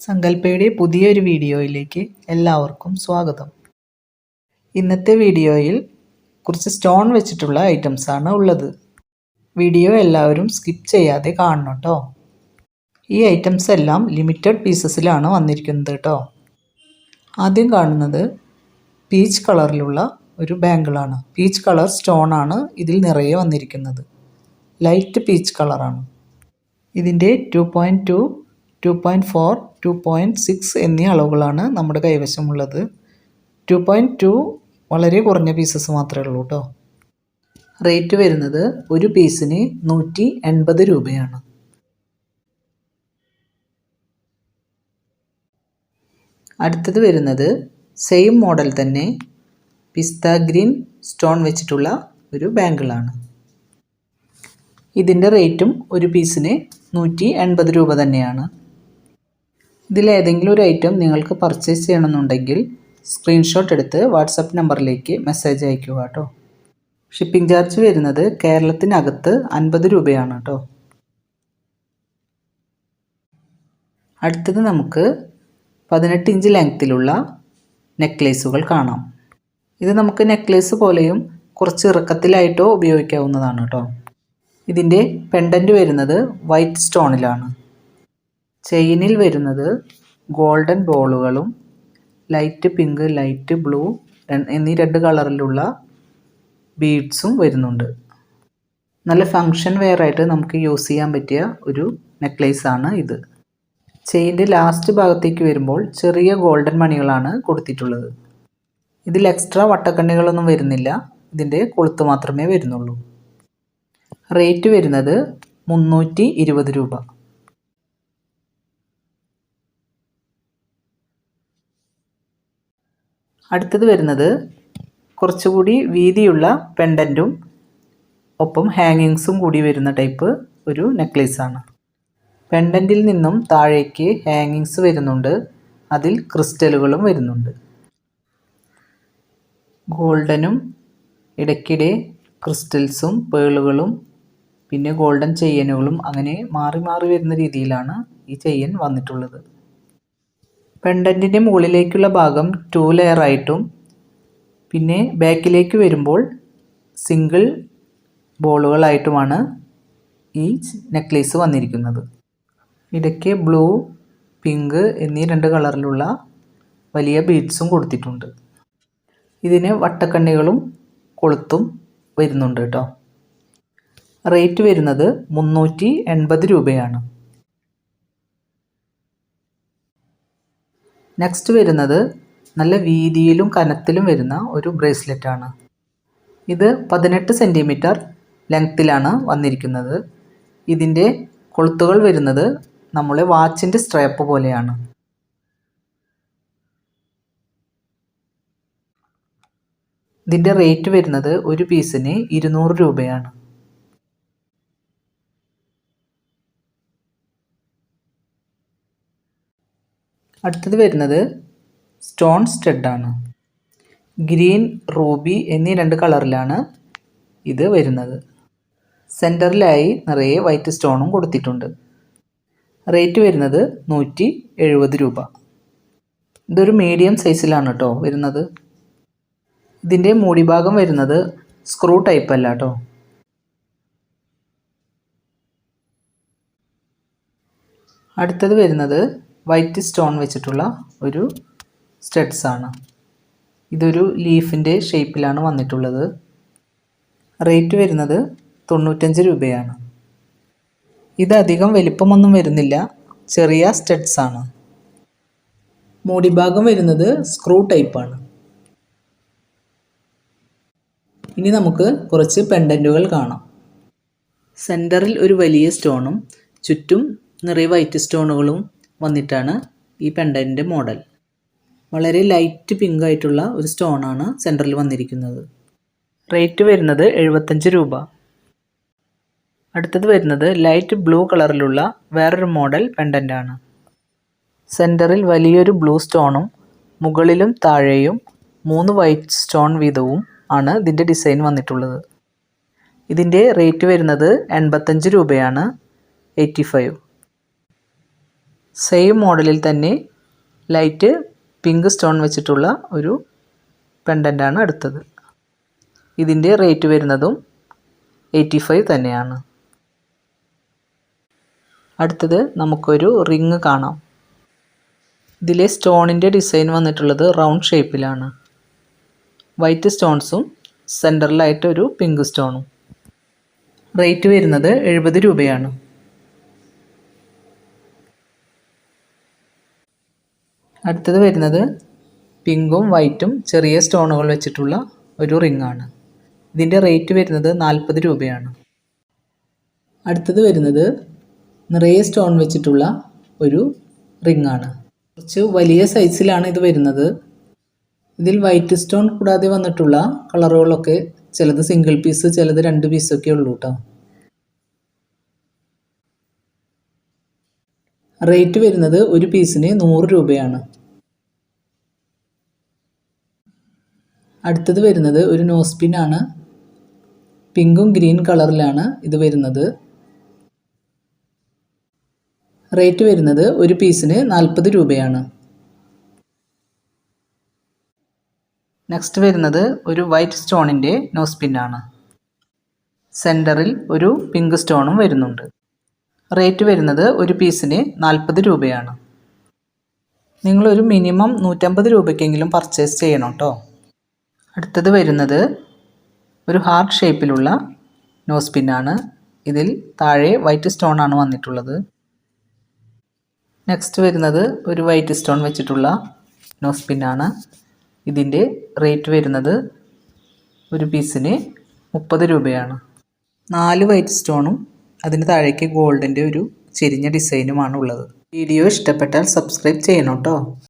സങ്കല്പയുടെ പുതിയൊരു വീഡിയോയിലേക്ക് എല്ലാവർക്കും സ്വാഗതം. ഇന്നത്തെ വീഡിയോയിൽ കുറച്ച് സ്റ്റോൺ വെച്ചിട്ടുള്ള ഐറ്റംസ് ആണ് ഉള്ളത്. വീഡിയോ എല്ലാവരും സ്കിപ്പ് ചെയ്യാതെ കാണണം കേട്ടോ ഈ ഐറ്റംസ് എല്ലാം ലിമിറ്റഡ് പീസസിലാണ് വന്നിരിക്കുന്നത് കേട്ടോ ആദ്യം കാണുന്നത് പീച്ച് കളറിലുള്ള ഒരു ബാങ്കിളാണ് പീച്ച് കളർ സ്റ്റോൺ ആണ് ഇതിൽ നിറയെ വന്നിരിക്കുന്നത്. ലൈറ്റ് പീച്ച് കളറാണ്. ഇതിന്റെ two point two two point four two point six എന്നീ അളവുകളാണ് നമ്മുടെ കൈവശമുള്ളത്. ടു പോയിന്റ് ടു വളരെ കുറഞ്ഞ പീസസ് മാത്രമേ ഉള്ളൂ കേട്ടോ റേറ്റ് വരുന്നത് ഒരു പീസിന് നൂറ്റി എൺപത് രൂപയാണ്. അടുത്തത് വരുന്നത് സെയിം മോഡൽ തന്നെ പിസ്ത ഗ്രീൻ സ്റ്റോൺ വെച്ചിട്ടുള്ള ഒരു ബാങ്കിളാണ്. ഇതിന്റെ റേറ്റും ഒരു പീസിന് നൂറ്റി എൺപത് രൂപ തന്നെയാണ്. ഇതിലേതെങ്കിലും ഒരു ഐറ്റം നിങ്ങൾക്ക് പർച്ചേസ് ചെയ്യണമെന്നുണ്ടെങ്കിൽ സ്ക്രീൻഷോട്ട് എടുത്ത് വാട്സപ്പ് നമ്പറിലേക്ക് മെസ്സേജ് അയക്കുക കേട്ടോ ഷിപ്പിംഗ് ചാർജ് വരുന്നത് കേരളത്തിനകത്ത് അൻപത് രൂപയാണ് കേട്ടോ അടുത്തത് നമുക്ക് പതിനെട്ട് ഇഞ്ച് ലെങ്ത്തിലുള്ള നെക്ലേസുകൾ കാണാം. ഇത് നമുക്ക് നെക്ലേസ് പോലെയും കുറച്ച് ഇറക്കത്തിലായിട്ടോ ഉപയോഗിക്കാവുന്നതാണ് കേട്ടോ ഇതിന്റെ പെൻഡന്റ് വരുന്നത് വൈറ്റ് സ്റ്റോണിലാണ് ചെയിനിൽ വരുന്നത് ഗോൾഡൻ ബോളുകളും ലൈറ്റ് പിങ്ക് ലൈറ്റ് ബ്ലൂ എന്നീ രണ്ട് കളറിലുള്ള ബീഡ്സും വരുന്നുണ്ട്. നല്ല ഫങ്ഷൻ വെയർ ആയിട്ട് നമുക്ക് യൂസ് ചെയ്യാൻ പറ്റിയ ഒരു നെക്ലേസ് ആണ് ഇത്. ചെയിന്റെ ലാസ്റ്റ് ഭാഗത്തേക്ക് വരുമ്പോൾ ചെറിയ ഗോൾഡൻ മണികളാണ് കൊടുത്തിട്ടുള്ളത്. ഇതിൽ എക്സ്ട്രാ വട്ടക്കണ്ണികളൊന്നും വരുന്നില്ല. ഇതിന്റെ കൊളുത്ത് മാത്രമേ വരുന്നുള്ളൂ. റേറ്റ് വരുന്നത് മുന്നൂറ്റി രൂപ. അടുത്തത് വരുന്നത് കുറച്ചുകൂടി വീതിയുള്ള പെൻഡന്റും ഒപ്പം ഹാങ്ങിങ്സും കൂടി വരുന്ന ടൈപ്പ് ഒരു നെക്ലേസാണ് പെൻഡന്റിൽ നിന്നും താഴേക്ക് ഹാങ്ങിങ്സ് വരുന്നുണ്ട്. അതിൽ ക്രിസ്റ്റലുകളും വരുന്നുണ്ട്. ഗോൾഡനും ഇടയ്ക്കിടെ ക്രിസ്റ്റൽസും പേളുകളും പിന്നെ ഗോൾഡൻ ചെയിനുകളും അങ്ങനെ മാറി മാറി വരുന്ന രീതിയിലാണ് ഈ ചെയിൻ വന്നിട്ടുള്ളത്. പെൻഡന്റിന്റെ മുകളിലേക്കുള്ള ഭാഗം ടു ലെയർ ആയിട്ടും പിന്നെ ബാക്കിലേക്ക് വരുമ്പോൾ സിംഗിൾ ബോളുകളായിട്ടുമാണ് ഈ നെക്ലേസ് വന്നിരിക്കുന്നത്. ഇടയ്ക്ക് ബ്ലൂ പിങ്ക് എന്നീ രണ്ട് കളറിലുള്ള വലിയ ബീഡ്സും കൊടുത്തിട്ടുണ്ട്. ഇതിന് വട്ടക്കണ്ണികളും കൊളുത്തും വരുന്നുണ്ട് കേട്ടോ. റേറ്റ് വരുന്നത് മുന്നൂറ്റി എൺപത് രൂപയാണ്. നെക്സ്റ്റ് വരുന്നത് നല്ല വീതിയിലും കനത്തിലും വരുന്ന ഒരു ബ്രേസ്ലെറ്റ് ആണ്. ഇത് പതിനെട്ട് സെന്റിമീറ്റർ ലെങ്ത്തിലാണ് വന്നിരിക്കുന്നത്. ഇതിന്റെ കൊളുത്തുകൾ വരുന്നത് നമ്മളെ വാച്ചിന്റെ സ്ട്രാപ്പ് പോലെയാണ്. ഇതിന്റെ റേറ്റ് വരുന്നത് ഒരു പീസിന് ഇരുന്നൂറ് രൂപയാണ്. അടുത്തത് വരുന്നത് സ്റ്റോൺ സ്റ്റെഡാണ് ഗ്രീൻ റൂബി എന്നീ രണ്ട് കളറിലാണ് ഇത് വരുന്നത്. സെന്ററിലായി നിറയെ വൈറ്റ് സ്റ്റോണും കൊടുത്തിട്ടുണ്ട്. റേറ്റ് വരുന്നത് നൂറ്റി എഴുപത് രൂപ. ഇതൊരു മീഡിയം സൈസിലാണ് കേട്ടോ വരുന്നത്. ഇതിന്റെ മൂടിഭാഗം വരുന്നത് സ്ക്രൂ ടൈപ്പ് അല്ല കേട്ടോ അടുത്തത് വരുന്നത് വൈറ്റ് സ്റ്റോൺ വെച്ചിട്ടുള്ള ഒരു സ്റ്റഡ്സ് ആണ്. ഇതൊരു ലീഫിന്റെ ഷേപ്പിലാണ് വന്നിട്ടുള്ളത്. റേറ്റ് വരുന്നത് തൊണ്ണൂറ്റഞ്ച് രൂപയാണ്. ഇത് അധികം വലിപ്പമൊന്നും വരുന്നില്ല. ചെറിയ സ്റ്റഡ്സ് ആണ്. മൂടിഭാഗം വരുന്നത് സ്ക്രൂ ടൈപ്പാണ് ഇനി നമുക്ക് കുറച്ച് പെൻഡന്റുകൾ കാണാം. സെന്ററിൽ ഒരു വലിയ സ്റ്റോണും ചുറ്റും നിറയെ വൈറ്റ് സ്റ്റോണുകളും വന്നിട്ടാണ് ഈ പെൻഡന്റിന്റെ മോഡൽ. വളരെ ലൈറ്റ് പിങ്ക് ആയിട്ടുള്ള ഒരു സ്റ്റോൺ ആണ് സെന്ററിൽ വന്നിരിക്കുന്നത്. റേറ്റ് വരുന്നത് എഴുപത്തഞ്ച് രൂപ. അടുത്തത് വരുന്നത് ലൈറ്റ് ബ്ലൂ കളറിലുള്ള വേറൊരു മോഡൽ പെൻഡന്റാണ് സെന്ററിൽ വലിയൊരു ബ്ലൂ സ്റ്റോണും മുകളിലും താഴെയും മൂന്ന് വൈറ്റ് സ്റ്റോൺ വീതവും ആണ് ഇതിന്റെ ഡിസൈൻ വന്നിട്ടുള്ളത്. ഇതിന്റെ റേറ്റ് വരുന്നത് എൺപത്തഞ്ച് രൂപയാണ് എയ്റ്റി ഫൈവ്. സെയിം മോഡലിൽ തന്നെ ലൈറ്റ് പിങ്ക് സ്റ്റോൺ വെച്ചിട്ടുള്ള ഒരു പെൻഡന്റാണ് അടുത്തത്. ഇതിന്റെ റേറ്റ് വരുന്നതും എയ്റ്റി ഫൈവ് തന്നെയാണ്. അടുത്തത് നമുക്കൊരു റിങ് കാണാം. ഇതിലെ സ്റ്റോണിന്റെ ഡിസൈൻ വന്നിട്ടുള്ളത് റൗണ്ട് ഷേപ്പിലാണ് വൈറ്റ് സ്റ്റോൺസും സെന്ററിലായിട്ട് ഒരു പിങ്ക് സ്റ്റോണും റേറ്റ് വരുന്നത് എഴുപത് രൂപയാണ്. അടുത്തത് വരുന്നത് പിങ്കും വൈറ്റും ചെറിയ സ്റ്റോണുകൾ വെച്ചിട്ടുള്ള ഒരു റിംഗ് ആണ് ഇതിന്റെ റേറ്റ് വരുന്നത് നാൽപ്പത് രൂപയാണ്. അടുത്തത് വരുന്നത് നിറയെ സ്റ്റോൺ വെച്ചിട്ടുള്ള ഒരു റിംഗ് ആണ് കുറച്ച് വലിയ സൈസിലാണ് ഇത് വരുന്നത്. ഇതിൽ വൈറ്റ് സ്റ്റോൺ കൂടാതെ വന്നിട്ടുള്ള കളറുകളൊക്കെ ചിലത് സിംഗിൾ പീസ് ചിലത് രണ്ട് പീസൊക്കെ ഉള്ളൂ കേട്ടോ റേറ്റ് വരുന്നത് ഒരു പീസിന് നൂറ് രൂപയാണ്. അടുത്തത് വരുന്നത് ഒരു നോസ്പിൻ ആണ്. പിങ്കും ഗ്രീൻ കളറിലാണ് ഇത് വരുന്നത്. റേറ്റ് വരുന്നത് ഒരു പീസിന് നാൽപ്പത് രൂപയാണ്. നെക്സ്റ്റ് വരുന്നത് ഒരു വൈറ്റ് സ്റ്റോണിന്റെ നോസ്പിൻ ആണ്. സെന്ററിൽ ഒരു പിങ്ക് സ്റ്റോണും വരുന്നുണ്ട്. റേറ്റ് വരുന്നത് ഒരു പീസിന് നാൽപ്പത് രൂപയാണ്. നിങ്ങളൊരു മിനിമം നൂറ്റമ്പത് രൂപയ്ക്കെങ്കിലും പർച്ചേസ് ചെയ്യണം കേട്ടോ അടുത്തത് വരുന്നത് ഒരു ഹാർട്ട് ഷേപ്പിലുള്ള നോസ് പിന്നാണ്. ഇതിൽ താഴെ വൈറ്റ് സ്റ്റോൺ ആണ് വന്നിട്ടുള്ളത്. നെക്സ്റ്റ് വരുന്നത് ഒരു വൈറ്റ് സ്റ്റോൺ വെച്ചിട്ടുള്ള നോസ് പിന്നാണ്. ഇതിന്റെ റേറ്റ് വരുന്നത് ഒരു പീസിന് മുപ്പത് രൂപയാണ്. നാല് വൈറ്റ് സ്റ്റോണും അതിന് താഴേക്ക് ഗോൾഡിന്റെ ഒരു ചെരിഞ്ഞ ഡിസൈനുമാണ് ഉള്ളത്. വീഡിയോ ഇഷ്ടപ്പെട്ടാൽ സബ്സ്ക്രൈബ് ചെയ്യണം കേട്ടോ.